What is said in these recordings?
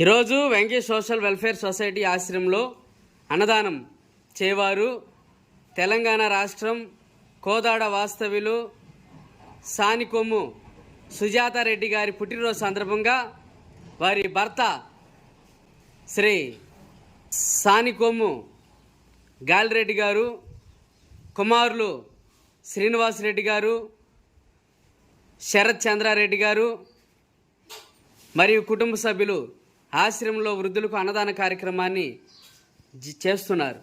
ఈరోజు Venkatesh social welfare society ఆశ్రమంలో అన్నదానం చేవారు. తెలంగాణ రాష్ట్రం కోదాడ వాస్తవ్యులు సానికొమ్ము సుజాత రెడ్డి గారి పుట్టినరోజు సందర్భంగా వారి భర్త శ్రీ సానికొమ్ము గాలిరెడ్డి గారు కుమారులు శ్రీనివాస్ రెడ్డి గారు శరత్ చంద్రారెడ్డి గారు మరియు కుటుంబ సభ్యులు ఆశ్రమంలో వృద్ధులకు అన్నదాన కార్యక్రమాన్ని చేస్తున్నారు.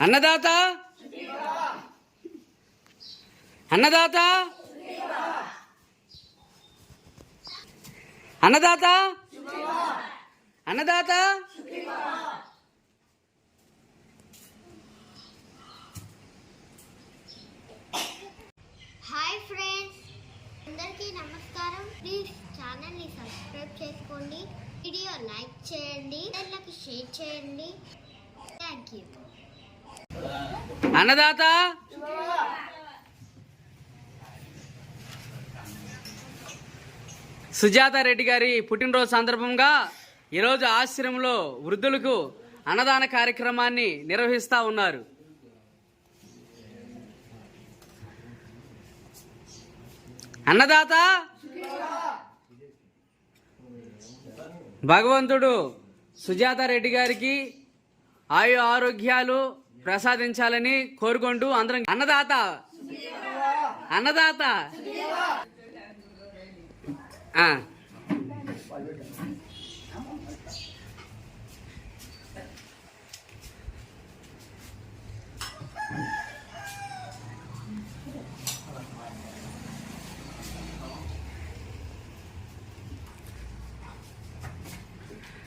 అన్నదాత! అన్నదాత! అన్నదాత! అన్నదాత! అందరికీ నమస్కారం. ప్లీజ్ ఛానల్ని సబ్స్క్రైబ్ చేసుకోండి. వీడియో లైక్ చేయండి. ఇతరులకు షేర్ చేయండి. థ్యాంక్ యూ అన్నదాత! సుజాత రెడ్డి గారి పుట్టినరోజు సందర్భంగా ఈరోజు ఆశ్రమంలో వృద్ధులకు అన్నదాన కార్యక్రమాన్ని నిర్వహిస్తా ఉన్నారు. అన్నదాత? భగవంతుడు సుజాత రెడ్డి గారికి ఆయు ఆరోగ్యాలు ప్రసాదించాలని కోరుకుంటూ అందరం అన్నదాత? అన్నదాత?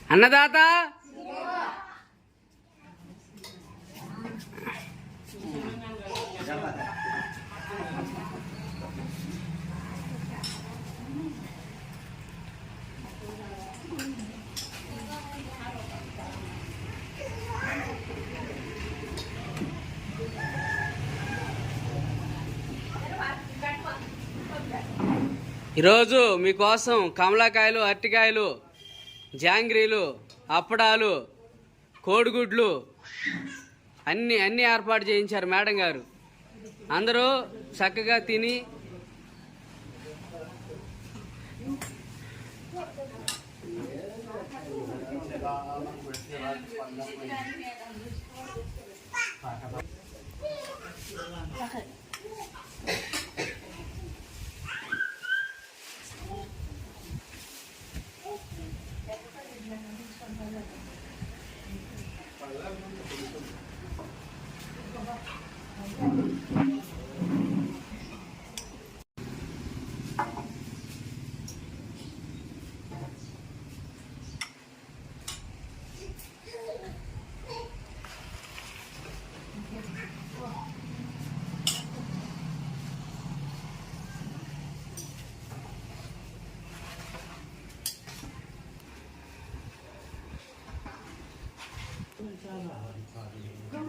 అన్నదాత? ఈరోజు మీకోసం కమలాకాయలు అరటికాయలు జాంగ్రీలు అప్పడాలు కోడిగుడ్లు అన్ని అన్ని ఏర్పాటు చేయించారు మేడం గారు అందరూ చక్కగా తిని Okay. はい、はい、はい、はい、